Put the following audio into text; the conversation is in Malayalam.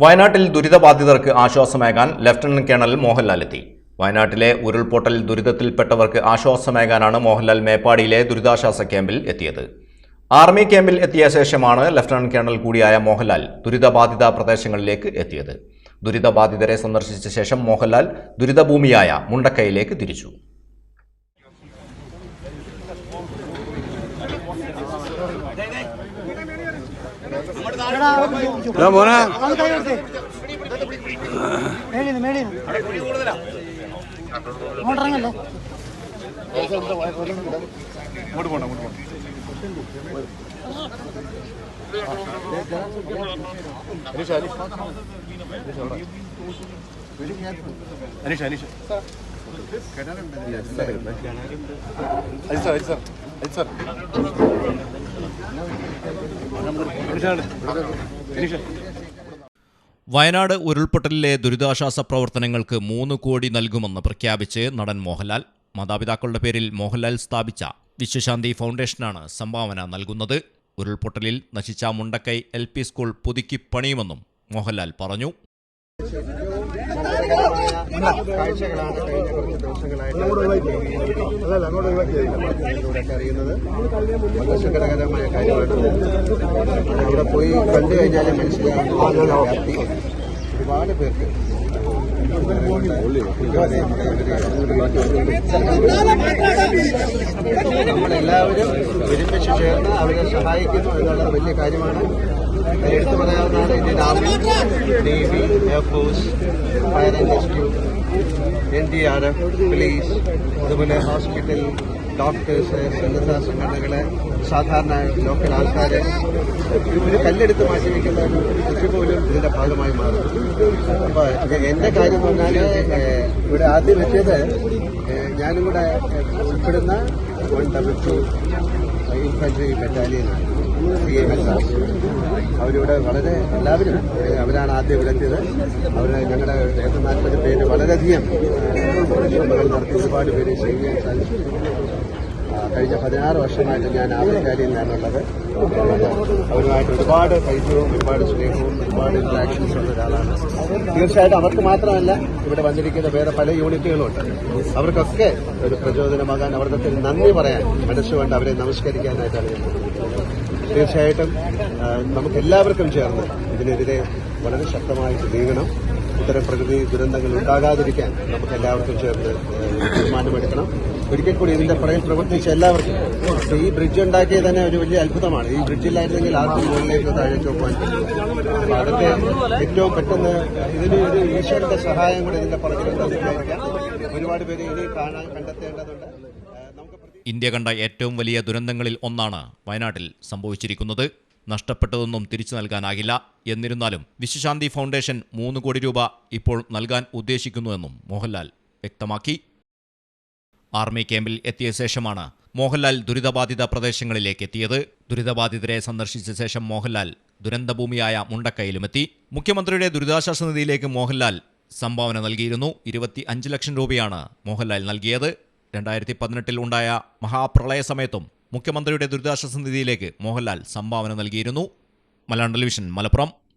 വയനാട്ടിൽ ദുരിതബാധിതർക്ക് ആശ്വാസമേകാൻ ലഫ്റ്റനന്റ് കേണൽ മോഹൻലാൽ എത്തി. വയനാട്ടിലെ ഉരുൾപൊട്ടൽ ദുരിതത്തിൽപ്പെട്ടവർക്ക് ആശ്വാസമേകാനാണ് മോഹൻലാൽ മേപ്പാടിയിലെ ദുരിതാശ്വാസ ക്യാമ്പിൽ എത്തിയത്. ആർമി ക്യാമ്പിൽ എത്തിയ ശേഷമാണ് ലഫ്റ്റനന്റ് കേണൽ കൂടിയായ മോഹൻലാൽ ദുരിതബാധിത പ്രദേശങ്ങളിലേക്ക് എത്തിയത്. ദുരിതബാധിതരെ സന്ദർശിച്ച ശേഷം മോഹൻലാൽ ദുരിതഭൂമിയായ മുണ്ടക്കൈയിലേക്ക് തിരിച്ചു. മോനെ. അത് കൈ കൊടുത്തേ മേടിയുന്നു മേടിയുന്നു അങ്ങോട്ടിറങ്ങല്ലേ അങ്ങോട്ട് പോണം അങ്ങോട്ട് പോണം. Aneesh Aneesh. Ajith sir Ajith sir Ajith sir Aneesh Wayanad ഉരുൾപൊട്ടലിലെ ദുരിതാശ്വാസ പ്രവർത്തനങ്ങൾക്ക് മൂന്ന് കോടി നൽകുമെന്ന് പ്രഖ്യാപിച്ച് നടൻ മോഹൻലാൽ. മാതാപിതാക്കളുടെ പേരിൽ മോഹൻലാൽ സ്ഥാപിച്ച വിശ്വശാന്തി ഫൗണ്ടേഷനാണ് സംഭാവന നൽകുന്നത്. ഉരുൾപൊട്ടലിൽ നശിച്ച മുണ്ടക്കൈ എൽ സ്കൂൾ പുതുക്കി പണിയുമെന്നും മോഹൻലാൽ പറഞ്ഞു. കാഴ്ചകളാണ്. കഴിഞ്ഞ കുറച്ച് ദിവസങ്ങളായിട്ട് അറിയുന്നത് അവിടെ പോയി കണ്ടു കഴിഞ്ഞാൽ മനസ്സിലാകും അതിന്റെ വ്യാപ്തി ഒരുപാട് പേർക്ക് നമ്മളെല്ലാവരും ഒരുമിച്ച് ചേർന്ന് അവരെ സഹായിക്കുന്നു എന്നുള്ളത് വലിയ കാര്യമാണ്. എടുത്തു പറയാവുന്നതാണ് Indian army navy air force fire and rescue N D R F police അതുപോലെ ഹോസ്പിറ്റൽ ഡോക്ടേഴ്സ് സന്നദ്ധ സംഘടനകൾ സാധാരണ ലോക്കൽ ആൾക്കാര് ഒരു കല്ലെടുത്ത് മാറ്റി വയ്ക്കുന്ന ഒരു കൃഷി പോലും ഇതിന്റെ ഭാഗമായി മാറും അപ്പോൾ എന്റെ കാര്യം പറഞ്ഞാൽ ഇവിടെ ആദ്യം വെച്ചത് ഞാനും കൂടെ ഉൾപ്പെടുന്ന വൺ ഡബിൾ ടു ഇൻഫൻട്രി ബറ്റാലിയനാണ് അവരിവിടെ വളരെ എല്ലാവരും അവരാണ് ആദ്യം എത്തിയത് അവർ ഞങ്ങളുടെ നാൽപ്പത് പേര് വളരെയധികം നടത്തി ഒരുപാട് പേര് ചെയ്യുകയും സാധിച്ചു കഴിഞ്ഞ പതിനാറ് വർഷമായിട്ട് ഞാൻ ആഫ്രിക്കയിൽ നിന്നാണുള്ളത് അവരുമായിട്ട് ഒരുപാട് പരിചയവും ഒരുപാട് സ്നേഹവും ഒരുപാട് ഇന്ററാക്ഷൻസ് ഉള്ള ഒരാളാണ്. തീർച്ചയായിട്ടും അവർക്ക് മാത്രമല്ല ഇവിടെ വന്നിരിക്കുന്ന വേറെ പല യൂണിറ്റുകളുണ്ട് അവർക്കൊക്കെ ഒരു പ്രചോദനമാകാൻ അവർക്കൊക്കെ നന്ദി പറയാൻ മനസ്സുകൊണ്ട് അവരെ നമസ്കരിക്കാനായിട്ടാണ് ഞാൻ. തീർച്ചയായിട്ടും നമുക്ക് എല്ലാവർക്കും ചേർന്ന് ഇതിനെതിരെ വളരെ ശക്തമായിട്ട് നീങ്ങണം ഇത്തരം പ്രകൃതി ദുരന്തങ്ങൾ ഉണ്ടാകാതിരിക്കാൻ നമുക്ക് എല്ലാവർക്കും ചേർന്ന് തീരുമാനമെടുക്കണം. ഒരിക്കൽ കൂടി ഇതിന്റെ പുറകിൽ പ്രവർത്തിച്ച എല്ലാവർക്കും ഈ ബ്രിഡ്ജ് ഉണ്ടാക്കിയത് തന്നെ ഒരു വലിയ അത്ഭുതമാണ്. ഈ ബ്രിഡ്ജില്ലായിരുന്നെങ്കിൽ ആർക്കും മുകളിലേക്ക് താഴേക്ക് പോകാൻ പറ്റില്ല. അതൊക്കെ ഏറ്റവും പെട്ടെന്ന് ഇതിന് ഒരു ഈശ്വരന്റെ സഹായം കൂടി ഇതിന്റെ വിചാരിക്കാം ഒരുപാട് പേര് ഇനി കാണാൻ കണ്ടെത്തേണ്ടതുണ്ട്. ഇന്ത്യ കണ്ട ഏറ്റവും വലിയ ദുരന്തങ്ങളിൽ ഒന്നാണ് വയനാട്ടിൽ സംഭവിച്ചിരിക്കുന്നത്. നഷ്ടപ്പെട്ടതൊന്നും തിരിച്ചു നൽകാനാകില്ല. എന്നിരുന്നാലും വിശ്വശാന്തി ഫൗണ്ടേഷൻ മൂന്ന് കോടി രൂപ ഇപ്പോൾ നൽകാൻ ഉദ്ദേശിക്കുന്നുവെന്നും മോഹൻലാൽ വ്യക്തമാക്കി. ആർമി ക്യാമ്പിൽ എത്തിയ ശേഷമാണ് മോഹൻലാൽ ദുരിതബാധിത പ്രദേശങ്ങളിലേക്ക് എത്തിയത്. ദുരിതബാധിതരെ സന്ദർശിച്ച ശേഷം മോഹൻലാൽ ദുരന്തഭൂമിയായ മുണ്ടക്കയിലുമെത്തി. മുഖ്യമന്ത്രിയുടെ ദുരിതാശ്വാസ നിധിയിലേക്ക് മോഹൻലാൽ സംഭാവന നൽകിയിരുന്നു. ഇരുപത്തി അഞ്ച് ലക്ഷം രൂപയാണ് മോഹൻലാൽ നൽകിയത്. രണ്ടായിരത്തി പതിനെട്ടിൽ ഉണ്ടായ മഹാപ്രളയ സമയത്തും മുഖ്യമന്ത്രിയുടെ ദുരിതാശ്വാസ നിധിയിലേക്ക് മോഹൻലാൽ സംഭാവന നൽകിയിരുന്നു. മലയാളം ടെലിവിഷൻ മലപ്പുറം.